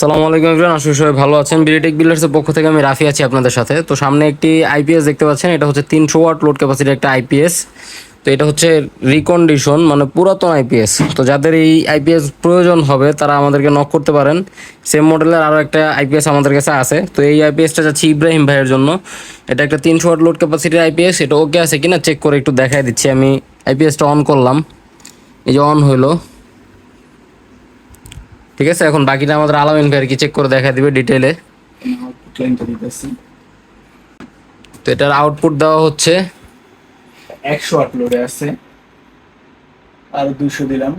সালামু আলাইকুম এভরিওয়ান, আশা সবাই ভালো আছেন। বিলিটেক বিল্ডার্সের পক্ষ থেকে আমি রাফি আছি আপনাদের সাথে। তো সামনে একটি আইপিএস দেখতে পাচ্ছেন, এটা হচ্ছে তিনশো ওয়াট লোড ক্যাপাসিটির একটা আইপিএস তো এটা হচ্ছে রিকন্ডিশন মানে পুরাতন আইপিএস তো যাদের এই আইপিএস প্রয়োজন হবে, তারা আমাদেরকে নক করতে পারেন। সেম মডেলের আরও একটা আইপিএস আমাদের কাছে আছে। তো এই আইপিএসটা যাচ্ছি ইব্রাহিম ভাইয়ের জন্য। এটা একটা তিনশো ওয়াট লোড ক্যাপাসিটির আইপিএস এটা ওকে আছে কিনা চেক করে একটু দেখাই দিচ্ছি। আমি আইপিএসটা অন করলাম। এই যে অন হইল। ঠিক আছে এখন বাকিটা আমাদের আলামিন ভাইয়ের কি চেক করে দেখা দিবে ডিটেলে তো এটার আউটপুট দেওয়া হচ্ছে। একশো ওয়াট লোডে আছে। আর দুশো দিলাম।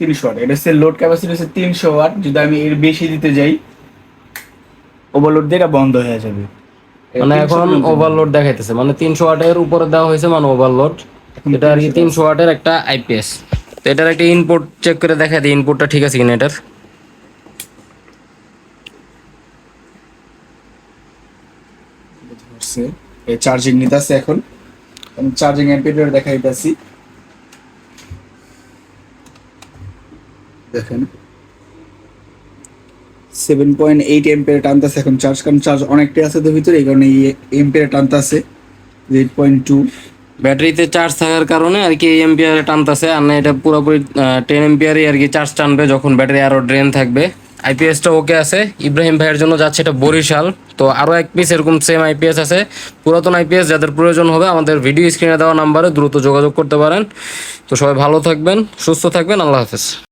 তিনশো ওয়াট এটা হচ্ছে লোড ক্যাপাসিটি হচ্ছে তিনশো ওয়াট যদি আমি এর বেশি দিতে যাই ওভারলোড দিয়ে এটা বন্ধ হয়ে যাবে। মানে এখন ওভারলোড দেখাইতেছে। মানে তিনশো ওয়াটের উপরে দেওয়া হয়েছে মানে ওভারলোড এটা আর কি তিনশো ওয়াটের একটা আইপিএস তো এটার একটা ইনপুট চেক করে দেখা দিই ইনপুটটা ঠিক আছে কিনা এটার? এই চার্জিং নিতেছে এখন। চার্জিং অ্যাম্পিয়ার দেখাইতেছি দেখেন। সেভেন পয়েন্ট এইট এম্পিয়ার টানতেছে এখন চার্জ কারণ চার্জ অনেকটাই আছে তো ভিতরে, এই কারণে এই এম্পিয়ার টানতেছে। এইট পয়েন্ট টু ব্যাটারিতে চার্জ থাকার কারণে আর কি এই এম্পিয়ারে টানতেছে। আর না, এটা পুরোপুরি টেন এম্পিয়ারে আর কি চার্জ টানবে যখন ব্যাটারি আরও ড্রেন থাকবে। আইপিএসটা ওকে আছে। ইব্রাহিম ভাইয়ের জন্য যাচ্ছে এটা বরিশাল। তো আরও এক পিস এরকম সেম আইপিএস আছে। পুরাতন আইপিএস যাদের প্রয়োজন হবে, আমাদের ভিডিও স্ক্রিনে দেওয়া নাম্বারে দ্রুত যোগাযোগ করতে পারেন। তো সবাই ভালো থাকবেন, সুস্থ থাকবেন। আল্লাহ হাফেজ।